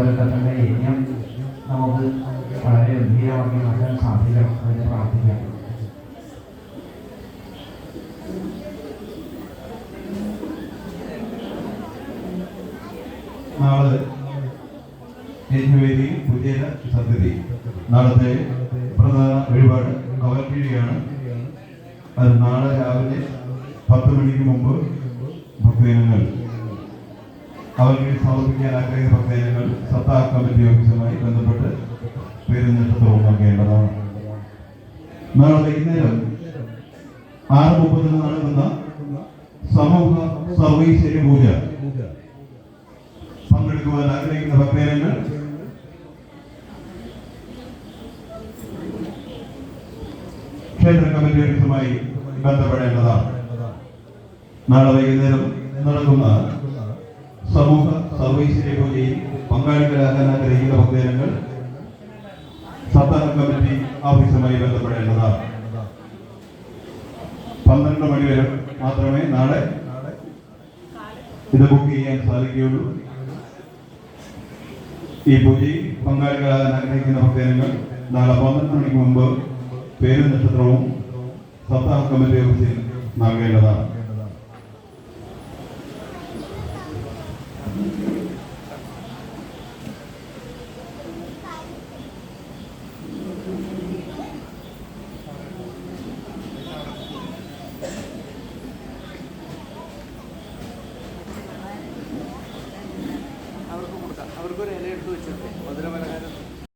അതുപോലെ തന്നെ യജ്ഞം നമുക്ക് വളരെ ഗംഭീരമാക്കി മാറ്റാൻ സാധിക്കണം അതിന് പ്രാർത്ഥിക്കാം നാളെ യജ്ഞവേദി പുതിയ സദ്യതി. നാളത്തെ പ്രധാന വഴിപാട് കവൽക്കീഴിയാണ് അത് നാളെ രാവിലെ പത്ത് മണിക്ക് മുമ്പ് ഭക്തജനങ്ങൾ അവർക്ക് സമർപ്പിക്കാൻ ആഗ്രഹിക്കുന്ന ഭക്തജനങ്ങൾ സത്താ കമ്മിറ്റി ഓഫീസുമായി ബന്ധപ്പെട്ട് പേര് നക്ഷത്രവും നൽകേണ്ടതാണ് നാളെ വൈകുന്നേരം ആറ് മുപ്പതിന് നടക്കുന്ന സമൂഹ സർവീശ്വര്യ പൂജ പങ്കെടുക്കുവാൻ ആഗ്രഹിക്കുന്ന ഭക്തജനങ്ങൾ ക്ഷേത്ര കമ്മിറ്റി ഓഫീസുമായി ബന്ധപ്പെടേണ്ടതാണ്. നാളെ വൈകുന്നേരം നടക്കുന്ന സമൂഹ പൂജയിൽ പങ്കാളികളാകാൻ ആഗ്രഹിക്കുന്ന ഭക്തജനങ്ങൾ സത്താന കമ്മിറ്റി ഓഫീസുമായി ബന്ധപ്പെടേണ്ടതാണ്. പന്ത്രണ്ട് മണി വരെ മാത്രമേ നാളെ ഇത് ബുക്ക് ചെയ്യാൻ സാധിക്കുകയുള്ളൂ. ഈ പൂജയിൽ പങ്കാളികളാകാൻ ആഗ്രഹിക്കുന്ന ഭക്തജനങ്ങൾ നാളെ പന്ത്രണ്ട് മണിക്ക് മുമ്പ് പേരും നക്ഷത്രവും സപ്താഹ കമ്മിറ്റി ഓഫീസിൽ നൽകേണ്ടതാണ്. അവർക്ക് കൊടുക്കാം. അവർക്കൊരു ഇല എടുത്ത് വെച്ചിട്ടുണ്ട്. മധുരമല